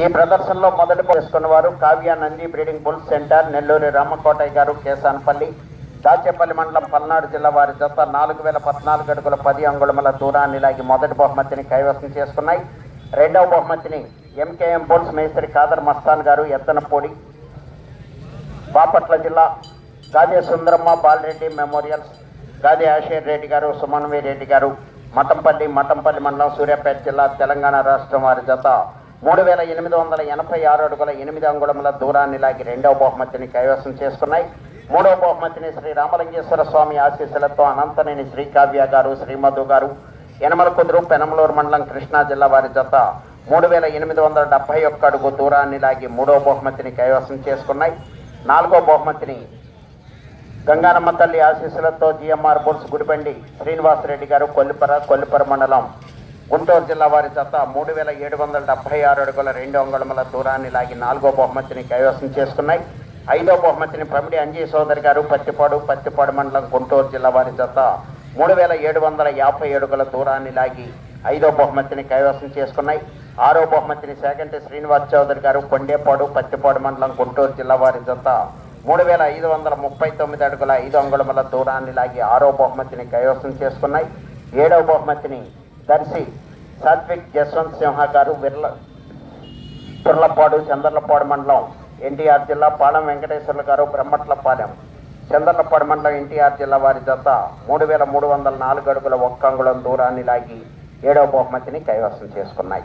ఈ ప్రదర్శనలో మొదటి చేసుకున్న వారు Kavya Nandi breeding bull centre Nelluri Ramakotaiah గారు కేసానపల్లి దాచేపల్లి మండలం పల్నాడు జిల్లా వారి జత నాలుగు వేల పద్నాలుగు అడుగుల పది అంగుళముల దూరాన్ని లాగి మొదటి బహుమతిని కైవసం చేసుకున్నాయి. రెండవ బహుమతిని ఎంకేఎం బుల్స్ మేస్త్రి కాదర్ మస్తాన్ గారు ఎత్తనపూడి బాపట్ల జిల్లా గాదే సుందరమ్మ బాలరెడ్డి మెమోరియల్స్ గాదే ఆశీర్ రెడ్డి గారు సుమన్వి రెడ్డి గారు మఠంపల్లి మఠంపల్లి మండలం సూర్యాపేట జిల్లా తెలంగాణ రాష్ట్రం వారి జత మూడు వేల ఎనిమిది వందల ఎనభై ఆరు అడుగుల ఎనిమిది అంగుళముల దూరాన్ని లాగి రెండవ బహుమతిని కైవసం చేసుకున్నాయి మూడవ బహుమతిని శ్రీ రామలింగేశ్వర స్వామి ఆశీస్సులతో అనంతనేని శ్రీకావ్య గారు శ్రీమధు గారు యనమల కుదురు పెనమలూరు మండలం కృష్ణా జిల్లా వారి జత మూడు వేల ఎనిమిది వందల డెబ్బై ఒక్క అడుగు దూరాన్ని లాగి మూడవ బహుమతిని కైవసం చేసుకున్నాయి. నాలుగో బహుమతిని గంగానమ్మ తల్లి ఆశీస్సులతో జిఎంఆర్ బుల్స్ గుడిబండి శ్రీనివాసరెడ్డి గారు కొల్లిపర కొల్లిపర మండలం గుంటూరు జిల్లా వారి జత మూడు వేల ఏడు వందల డెబ్బై ఆరు అడుగుల రెండు అంగుళముల దూరాన్ని లాగి నాలుగో బహుమతిని కైవసం చేసుకున్నాయి. ఐదో బహుమతిని పమిడి అంజీ సోదరి గారు పత్తిపాడు పత్తిపాడు మండలం గుంటూరు జిల్లా వారి జత మూడు వేల ఏడు వందల యాభై అడుగుల దూరాన్ని లాగి ఐదో బహుమతిని కైవసం చేసుకున్నాయి. ఆరో బహుమతిని సేకంటి శ్రీనివాస్ చౌదరి గారు కొండేపాడు పత్తిపాడు మండలం గుంటూరు జిల్లా వారి జత మూడు వేల ఐదు వందల ముప్పై తొమ్మిది అడుగుల ఐదు అంగుళముల దూరాన్ని లాగి ఆరో బహుమతిని కైవసం చేసుకున్నాయి. ఏడవ బహుమతిని దర్శి సాత్విక్ జస్వంత్ సింహ గారు విర్ల తుర్లపాడు చంద్రలపాడు మండలం ఎన్టీఆర్ జిల్లా పాలెం వెంకటేశ్వర్ల గారు బ్రహ్మట్లపాలెం. చంద్రలపాడు మండలం ఎన్టీఆర్ జిల్లా వారి జత మూడు వేల మూడు వందల నాలుగు అడుగుల ఒక్క అంగుళం దూరాన్ని లాగి ఏడవ బహుమతిని కైవసం చేసుకున్నాయి.